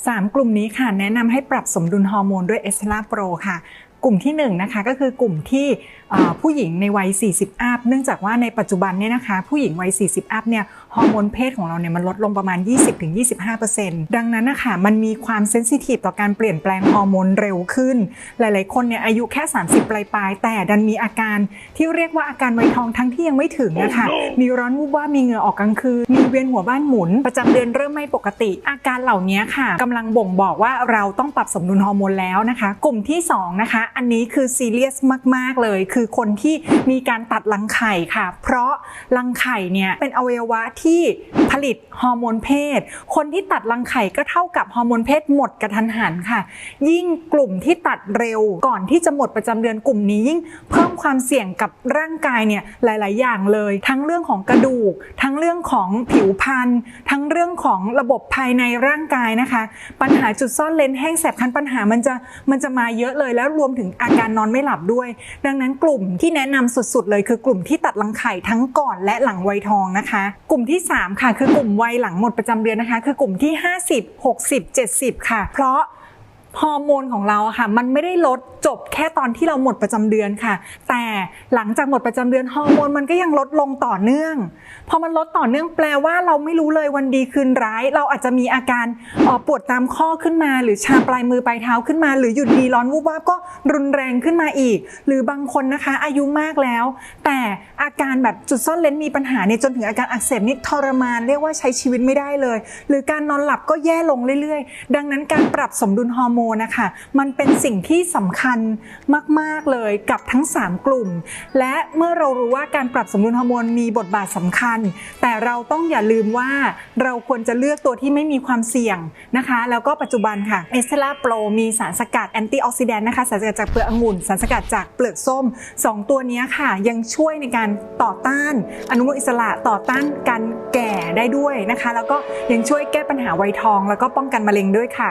3 กลุ่มนี้ค่ะ แนะนำให้ปรับสมดุลฮอร์โมนด้วยเอสเท a โปรค่ะ กลุ่มที่1นะคะก็คือกลุ่มที่เอ่อผู้หญิงในวัย 40 อัพ เนื่องจากว่าในปัจจุบันเนี่ยนะคะผู้หญิงวัย 40 อัพเนี่ยฮอร์โมนเพศของเราเนี่ยมันลดลงประมาณ 20-25%ดังนั้นนะคะมันมีความเซนซิทีฟต่อการเปลี่ยนแปลงฮอร์โมนเร็วขึ้น หลายๆ คนเนี่ยอายุแค่ 30 ปลายๆแต่ดันมีอาการที่เรียกว่าอาการไวยทองทั้งที่ยังไม่ถึงนะคะมีร้อนวูบว่าบมีเหงื่อออกกลางคืนมีเวียนหัวบ้านหมุน ประจำเดือนเริ่มไม่ปกติ อาการเหล่านี้ค่ะกำลังบ่งบอกว่าเราต้องปรับสมดุลฮอร์โมนแล้วนะคะ กลุ่มที่สองนะคะอันนี้คือซีเรียสมาก ๆ เลย คือคนที่มีการตัดรังไข่ค่ะ เพราะรังไข่เนี่ยเป็นอวัยวะที่ผลิตฮอร์โมนเพศ คนที่ตัดรังไข่ก็เท่ากับฮอร์โมนเพศหมดกระทันหันค่ะ ยิ่งกลุ่มที่ตัดเร็วก่อนที่จะหมดประจำเดือนกลุ่มนี้ยิ่งเพิ่มความเสี่ยงกับร่างกายเนี่ยหลาย ๆ อย่างเลย ทั้งเรื่องของกระดูก ทั้งเรื่องของผิวพรรณทั้งเรื่องของระบบภายในร่างกายนะคะ ปัญหาจุดซ่อนเลนแห้งแสบคันปัญหามันจะมันจะมาเยอะเลยแล้วรวมถึงอาการนอนไม่หลับด้วย ดังนั้นกลุ่มที่แนะนำสุดๆ เลยคือกลุ่มที่ตัดรังไข่ทั้งก่อนและหลังวัยทองนะคะ กลุ่มที่ 3 ค่ะ คือกลุ่มวัยหลังหมดประจำเดือนนะคะ คือกลุ่มที่ 50 60 70 ค่ะ เพราะ ฮอร์โมนของเราค่ะ มันไม่ได้ลดจบแค่ตอนที่เราหมดประจำเดือนค่ะ แต่หลังจากหมดประจำเดือนฮอร์โมนมันก็ยังลดลงต่อเนื่อง พอมันลดต่อเนื่องแปลว่าเราไม่รู้เลยวันดีคืนร้าย เราอาจจะมีอาการออปวดตามข้อขึ้นมา หรือชาปลายมือปลายเท้าขึ้นมา หรือหยุดดีร้อนวูบวาบก็รุนแรงขึ้นมาอีก หรือบางคนนะคะ อายุมากแล้ว แต่อาการแบบจุดซ่อนเลนมีปัญหาเนี่ยจนถึงอาการอักเสบนี่ทรมานเรียกว่าใช้ชีวิตไม่ได้เลย หรือการนอนหลับก็แย่ลงเรื่อย ๆ ดังนั้นการปรับสมดุลฮอร์โมนนะคะมันเป็นสิ่งที่สำคัญมาก ๆ เลยกับทั้ง 3 กลุ่ม และเมื่อเรารู้ว่าการปรับสมดุลฮอร์โมนมีบทบาทสำคัญ แต่เราต้องอย่าลืมว่าเราควรจะเลือกตัวที่ไม่มีความเสี่ยงนะคะ แล้วก็ปัจจุบันค่ะเอสเท a โปรมีสารสกัดแอนตี้ออกซิแดนต์นะคะสารสกัดจากเปลือกองุ่นสารสกัดจากเปลือกส้ม 2 ตัวนี้ค่ะ ยังช่วยในการต่อต้าน อนุมูลอิสระต่อต้านการแก่ได้ด้วยนะคะ แล้วก็ยังช่วยแก้ปัญหาไวยทอง แล้วก็ป้องกันมะเร็งด้วยค่ะ